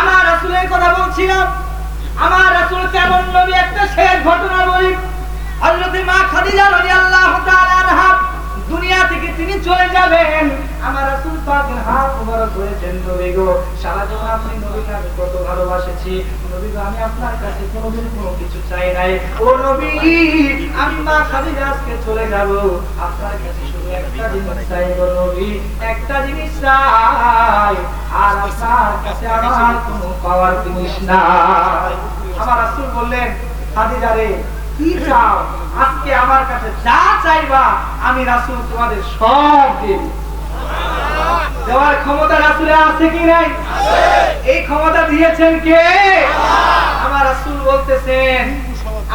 আমার রাসূল কথা বলছিলাম। আমার রাসূল কেমন নবী, একটা শেষ ঘটনা বলি। হযরত মা খাদিজা রাদিয়াল্লাহু তাআলা আনহা, দুনিয়া থেকে তিনি চলে যাবেন। আমার রাসূল হাত মোবারক নবী গো, সারা জীবন আপনি আমি কত ভালোবাসেছি। নবী আমি আপনার কাছে কোনোদিন কোনো কিছু চাই নাই। ও নবী আমি মা আজকে চলে যাব। আপনার কাছে শুধু একটা জিনিস চাই গো নবী, একটা জিনিস চাই। আর আপনার কাছে আমার কোনো পাওয়ার জিনিস নাই। আমার রাসূল বললেন কি চাও? আজকে আমার কাছে যা চাইবা, আমি রাসূল তোমাদের সব দেব। দেওয়ার ক্ষমতা রাসূলের আছে কি নাই? এই ক্ষমতা দিয়েছেন কে? আমার রাসূল বলতেছেন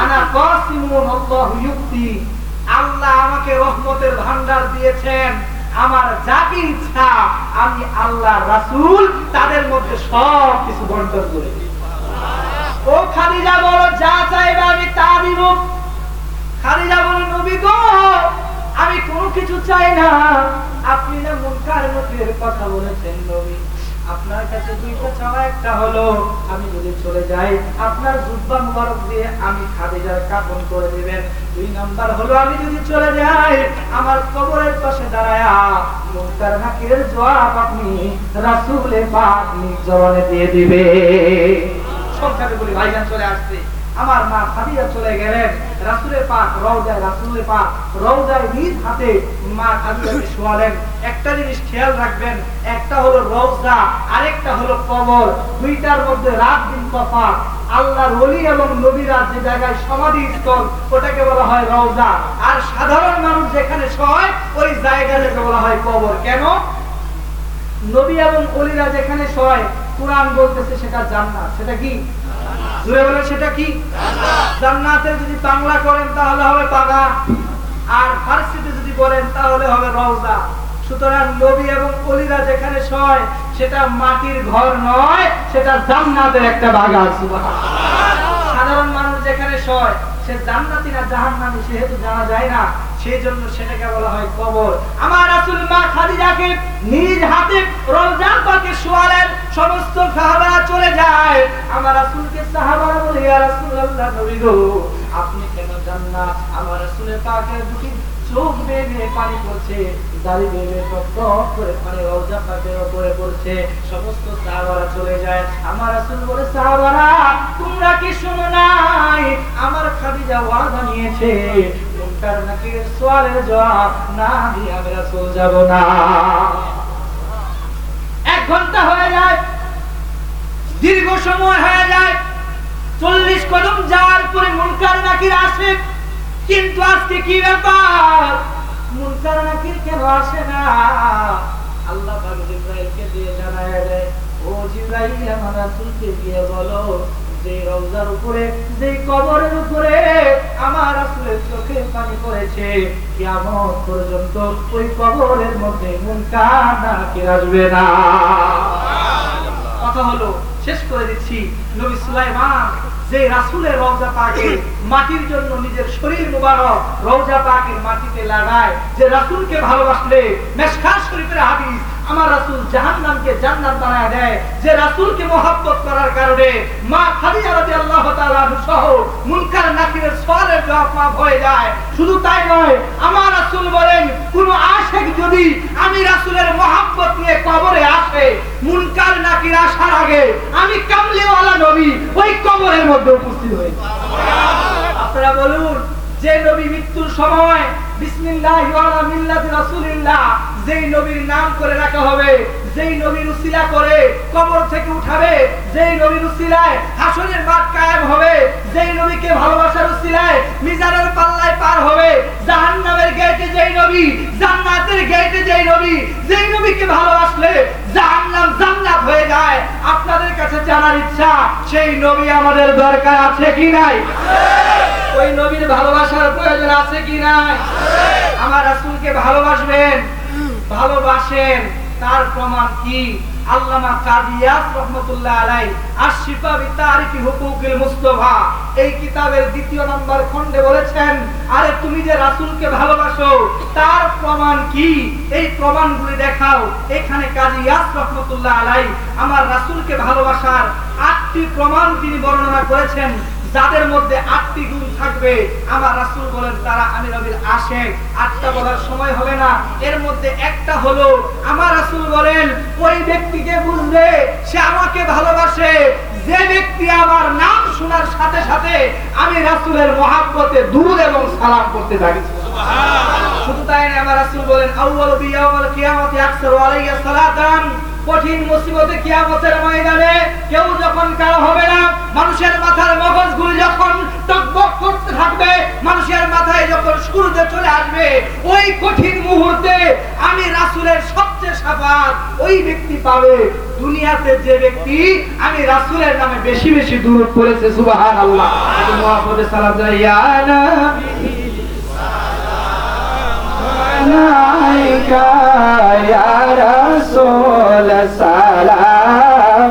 আনা কাসিমুন আল্লাহু ইউক্তি আল্লাহ আমাকে রহমতের ভান্ডার দিয়েছেন। আমার যাকে ইচ্ছা আমি আল্লাহ রাসুল তাদের মধ্যে সব কিছু বন্টন করে ও খাদিজা বলো যা চাইবে আমি তা দিব। খাদিজা বলো নবী গো আমি কোনো কিছু চাই না। আপনি না মুনকার নকিরের কথা বলেছেন নবী। আপনার কাছে দুইটা চাওয়া, একটা হলো, আমি যদি চলে যাই, আপনার জুব্বা মুবারক দিয়ে আমি খাদিজার কাফন করে দিবেন। দুই নাম্বার হলো, আমি যদি চলে যাই, আমার কবরের পাশে দাঁড়ায়া মুনকার নাকিরের জবাব আপনি রাসূলে পাক নিজ জবানে দিয়ে দিবে সবখানে বলি, ভাইজান চলে আসছে। আমার মা খাদিজা চলে গেলেন। রাসূলের পাক রওজায়, রাসূলের পাক রওজায় নিজ হাতে মা খাদিজাকে শোয়ালেন। একটা জিনিস খেয়াল রাখবেন, একটা হলো রওজা, আরেকটা হলো কবর। দুইটার মধ্যে রাত দিন তফাৎ। আল্লাহর ওলি এবং নবীরা যে জায়গায় সমাধি স্থল, ওটাকে বলা হয় রওজা। আর সাধারণ মানুষ যেখানে শয়, ওই জায়গাটাকে বলা হয় কবর। কেন? নবী এবং অলিরা যেখানে শয় কোরআন বলতেছে সেটা জান্নাত। সেটা কি? জুড়ে বলেন সেটা কি? জান্নাতে। যদি বাংলা করেন তাহলে হবে বাগান আর ফার্সিতে যদি বলেন তাহলে হবে রওজা। সুতরাং নবী এবং অলিরা যেখানে শয় সেটা মাটির ঘর নয় সেটা জান্নাতের একটা বাগান। সাধারণ মানুষ যেখানে শয় সে জান্নাতি না জাহান্নামী সেহেতু জানা যায় না। সেই জন্য সেটাকে বলা হয় কবর। আমার রাসূল মা খাদিজাকে নিজ হাতে সমস্ত সাহাবারা চলে যায়। আমার রাসূলকে সাহাবারা বলে, ইয়া রাসূলুল্লাহ নবী গো, আপনি কেন যান না? আমার রাসূলের পাকের দুটি চোখ বেয়ে বেয়ে পানি পড়ছে, দাড়ি বেয়ে বেয়ে করে পানি রওজা পাকের উপরে পড়ছে, সমস্ত সাহাবারা চলে যায়। আমার রাসূল বলে, সাহাবারা, তোমরা কি শোনো নাই? আমার খাদিজা ওয়াদা নিয়েছে সওয়ালের জবাব না দিয়ে আমি রাসূল যাব না। এক ঘণ্টা সময় হয়ে যায়। চল্লিশ কদম যাওয়ার পরে মুনকার নাকির আসে। কিন্তু আজকে কি ব্যাপার? মুনকার নাকির কেন আসে না? আল্লাহ পাক জিব্রাইলকে দিয়ে জানায় দেয় ও জিব্রাইল আমার রাসূলকে গিয়ে বলো যে রওজার উপরে যে কবরের উপরে আমার রাসূলের চোখে পানি পড়েছে কিয়ামত পর্যন্ত ওই কবরের মধ্যে মুনকার নাকির আসবে না। কথা হলো শেষ করে দিচ্ছি নবী সুলাইমান যে রাসূলের রওজা পাকে, মাটির জন্য নিজের শরীর মুবারক রওজা পাকের মাটিতে লাগায়, যে রাসূলকে ভালোবাসলে মেশকাত শরীফের হাদিস আমার রাসূল জাহান্নামকে জান্নাত বানায় দেয়, যে রাসূলকে মহব্বত করার কারণে মা খাদিজা রাদিয়াল্লাহু তাআলা সহ মুনকার নাকিরের সওয়ালের জবাব মাফ হয়ে যায়। শুধু তাই নয়, আমার রাসুল বলেন, কোন আশিক যদি আমি রাসুলের মহব্বত নিয়ে কবরে আসে মুনকার নাকির আসার আগে আমি কামলিওয়ালা নবী ওই কবরের মধ্যে উপস্থিত হই আপনারা বলুন যে নবী মৃত্যুর সময় যেই নবীর নাম করে রাখা হবে, যেই করে যেই নবীকে পাল্লায় পার হবে, জাহান্নামের যেই নবী যেই নবী নবীকে ভালোবাসলে জাহান্নাম হয়ে যায়। আপনাদের কাছে জানার ইচ্ছা, সেই নবী আমাদের দরকার আছে কি নাই? ওই নবীর ভালোবাসার প্রয়োজন আছে কি নাই? আমার রাসূলকে ভালোবাসবেন, ভালোবাসেন। তার প্রমাণ কি? আল্লামা কাদিয়াস রহমতুল্লাহ আলাই মুস্তাফা। এই কিতাবের দ্বিতীয় নম্বর খণ্ডে বলেছেন, আরে তুমি যে রাসূলকে ভালোবাসো, তার প্রমাণ কি? এই প্রমাণগুলি দেখাও। এখানে কাজী ইয়াস রহমতুল্লাহ আলাই আমার রাসূলকে ভালোবাসার আটটি প্রমাণ তিনি বর্ণনা করেছেন। যাদের মধ্যে আটটি গুণ থাকবে আমার রাসূল বলেন তারা আমি নবীর আশেক। আটটা বলার সময় হবে না। এর মধ্যে একটা হলো আমার রাসূল বলেন ওই ব্যক্তিকে বুঝবে সে আমাকে ভালোবাসে। যে ব্যক্তি আমার নাম শোনার সাথে সাথে আমি রাসূলের মহাব্বতে দুধ এবং সালাম করতে থাকি। শুধু তাই না আমার রাসূল বলেন আউয়ালু বিয়াউমাল কিয়ামতি আকসারু আলাইয়া সালাতান। কঠিন মুসিবতে কিয়ামতের ময়দানে কেউ যখন কারও হবে না, মানুষের মাথার মগজগুলি যখন টকবক করতে থাকবে, মানুষের মাথায় যখন সূর্য চলে আসবে, ওই কঠিন মুহূর্তে আমি রাসুলের সবচেয়ে সাফাত ওই ব্যক্তি পাবে। দুনিয়াতে যে ব্যক্তি আমি রাসুলের নামে বেশি বেশি দূর করেছে সুবাহান আল্লাহ। মোহাম্মদ সালাম ইয়ানা সালাম আলাইকা ইয়া রসুল সালাম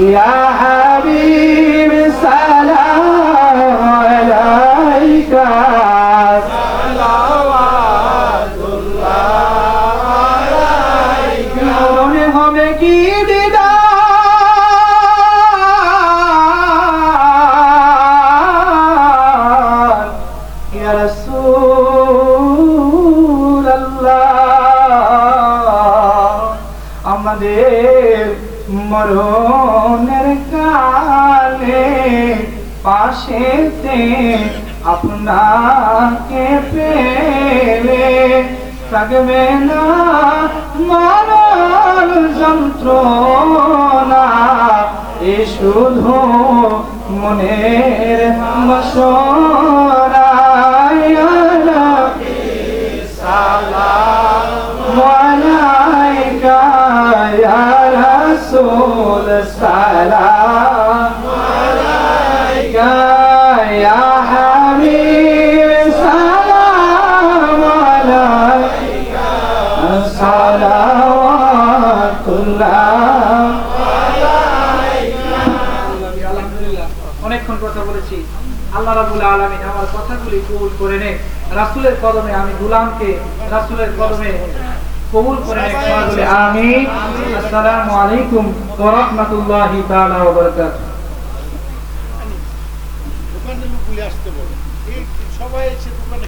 ইয়া হাবিব সালাম আলাইকা আমাদের মরণের কালে পাশে আপনাকে পেলে থাকবে না মনোযন্ত্র না এ শুধু মনের মশরা সালা رسول سلام عليك يا حبيب سلام عليك صلوات الله আলহামদুলিল্লাহ অনেকক্ষণ কথা বলেছি আল্লাহ রাবুল আলমিন আমার কথাগুলি কবুল করে নে রাসুলের কদমে আমি গুলামকে রাসুলের কদমে কবুল করে করে আমিন। আসসালামু আলাইকুম ওয়া রাহমাতুল্লাহি তাআলা ওয়া বারাকাতুহু। দোকানে আসতে বলো। এই সবাই এসে দোকানে